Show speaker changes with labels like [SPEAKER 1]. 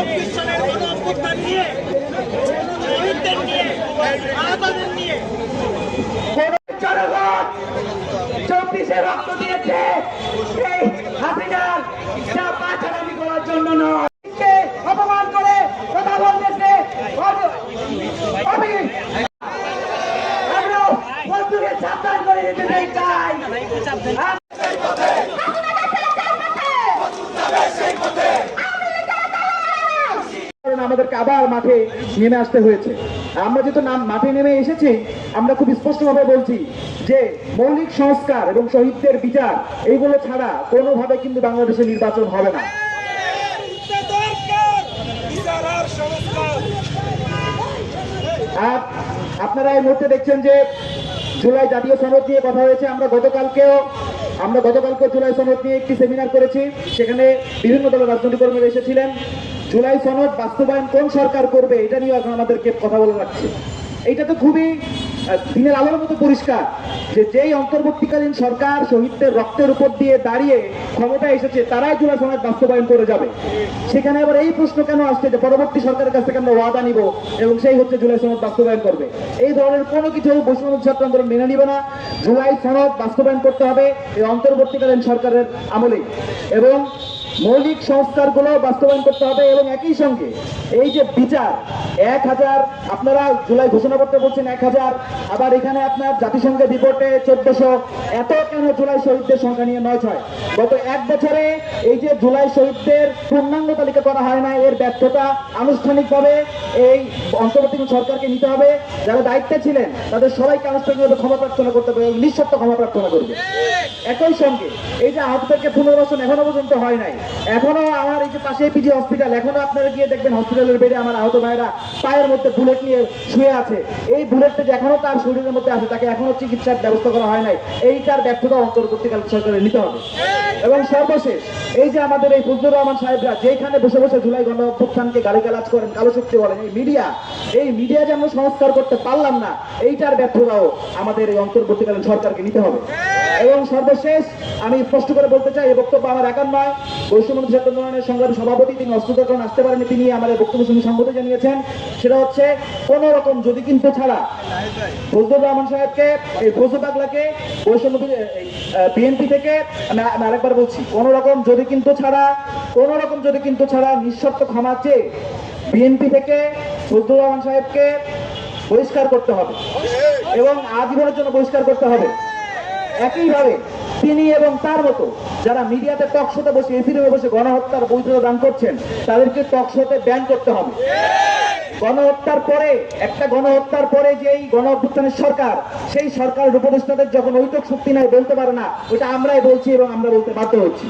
[SPEAKER 1] চব্বিশ সালের গণ অভ্যুত্থান নিয়ে, শহীদদের নিয়ে আহতদের নিয়ে।
[SPEAKER 2] জনগণ চব্বিশে রক্ত দিয়েছে এই হাসিনার যা পাঠানামি করার জন্য নয়। অপমান করে কথা বলতেছে? আমরা বন্ধুকে সাবধান করে দিতে চাই।
[SPEAKER 3] কারণ আমাদেরকে আবার মাঠে নেমে আসতে হয়েছে। আমরা যেহেতু নাম মাঠে নেমে এসেছি, আমরা খুব স্পষ্টভাবে বলছি যে মৌলিক সংস্কার এবং শহীদদের বিচার, এইগুলো ছাড়া কোনোভাবে কিন্তু বাংলাদেশে নির্বাচন হবে না। আর আপনারা এই মুহূর্তে দেখছেন যে জুলাই জাতীয় সনদ নিয়ে কথা হয়েছে। আমরা গতকালকেও, আমরা গতকালকে জুলাই সনদ নিয়ে একটি সেমিনার করেছি। সেখানে বিভিন্ন দলের রাজনৈতিক কর্মীরা এসেছিলেন। জুলাই সনদ বাস্তবায়ন কোন সরকার করবে, এটা নিয়ে এখন আমাদেরকে কথা বলে রাখছে এইটা তো খুবই দিনের আলোর মতো পরিষ্কার যে যেই অন্তর্বর্তীকালীন সরকার শহীদদের রক্তের উপর দিয়ে দাঁড়িয়ে ক্ষমতা এসেছে, তারাই জুলাই সনদ বাস্তবায়ন করে যাবে। সেখানে আবার এই প্রশ্ন কেন আসছে যে পরবর্তী সরকারের কাছ থেকে আমরা ওয়াদা নিব এবং সেই হচ্ছে জুলাই সনদ বাস্তবায়ন করবে? এই ধরনের কোনো কিছু বৈষম্য ছাত্র আন্দোলন মেনে নিবে না। জুলাই সনদ বাস্তবায়ন করতে হবে, এই অন্তর্বর্তীকালীন সরকারের আমলেই। এবং মৌলিক সংস্কারগুলো বাস্তবায়ন করতে হবে এবং একই সঙ্গে এই যে বিচার, এক হাজার, আপনারা জুলাই ঘোষণা করতে বলছেন এক হাজার, আবার এখানে আপনার জাতিসংঘের রিপোর্টে চোদ্দশো, এত কেন জুলাই শহীদদের সংখ্যা নিয়ে নয় ছয়? গত এক বছরে এই যে জুলাই শহীদদের পূর্ণাঙ্গ তালিকা করা হয় না এর ব্যর্থতা আনুষ্ঠানিকভাবে এই অন্তর্বর্তী সরকারকে নিতে হবে। যারা দায়িত্বে ছিলেন, তাদের সবাইকে আনুষ্ঠানিকভাবে ক্ষমা প্রার্থনা করতে হবে এবং নিঃশর্ত ক্ষমা প্রার্থনা করবে। একই সঙ্গে এই যে আহতদেরকে পুনর্বাসন এখনও পর্যন্ত হয় নাই এখনও আমার এই যে পাশে পিজি হসপিটাল এখনও আপনারা গিয়ে দেখবেন হসপিটালের বেডে আমার আহত ভাইরা পায়ের মধ্যে বুলেট নিয়ে শুয়ে আছে। এই বুলেটটা যে এখনও তার শরীরের মধ্যে আছে, তাকে এখনও চিকিৎসার ব্যবস্থা করা হয় নাই। এইটার ব্যর্থতা অন্তর্বর্তীকাল সরকারের নিতে হবে। এবং সর্বশেষ, এই যে আমাদের এই ফজলুর রহমান সাহেবরা যেখানে বসে বসে জুলাই গণ অভ্যুত্থানকে গালিগালাজ করেন কালো শক্তি বলেন, এই মিডিয়া এই মিডিয়া যে আমরা সংস্কার করতে পারলাম না, এইটার ব্যর্থতাও আমাদের এই অন্তর্বর্তীকালীন সরকারকে নিতে হবে। এবং সর্বশেষ আমি স্পষ্ট করে বলতে চাই, এই বক্তব্য আমার একার নয়। বৈষম্য ছাত্র আন্দোলনের সংগ্রামী সভাপতি, তিনি অস্ত্রতার কারণে আসতে পারেনি তিনি এই বক্তব্য শুনে সম্মতি জানিয়েছেন। সেটা হচ্ছে, কোন রকম যদি কিন্তু ছাড়া ফজলুর রহমান সাহেবকে, এই ফজলু পাগলাকে বৈষম্য বিএনপি থেকে, আমি আরেকবার বলছি, কোন রকম যদি কিন্তু ছাড়া, কোন রকম যদি কিন্তু ছাড়া নিঃশর্ত ক্ষমা চেয়ে বিএনপি থেকে ফজলুর রহমান সাহেবকে বহিষ্কার করতে হবে এবং আজীবনের জন্য বহিষ্কার করতে হবে। একইভাবে তিনি এবং তার মতো যারা মিডিয়াতে টকশোতে বসে, এসি রুমে বসে গণহত্যার বৈধতা দান করছেন, তাদেরকে টকশোতে ব্যান করতে হবে। গণহত্যার পরে, একটা গণহত্যার পরে যেই গণ অভ্যুত্থানের সরকার, সেই সরকারের উপদেষ্টাদের যখন ঐতক শক্তি নাই বলতে পারে না, ওটা আমরাই বলছি এবং আমরা বলতে বাধ্য হচ্ছি।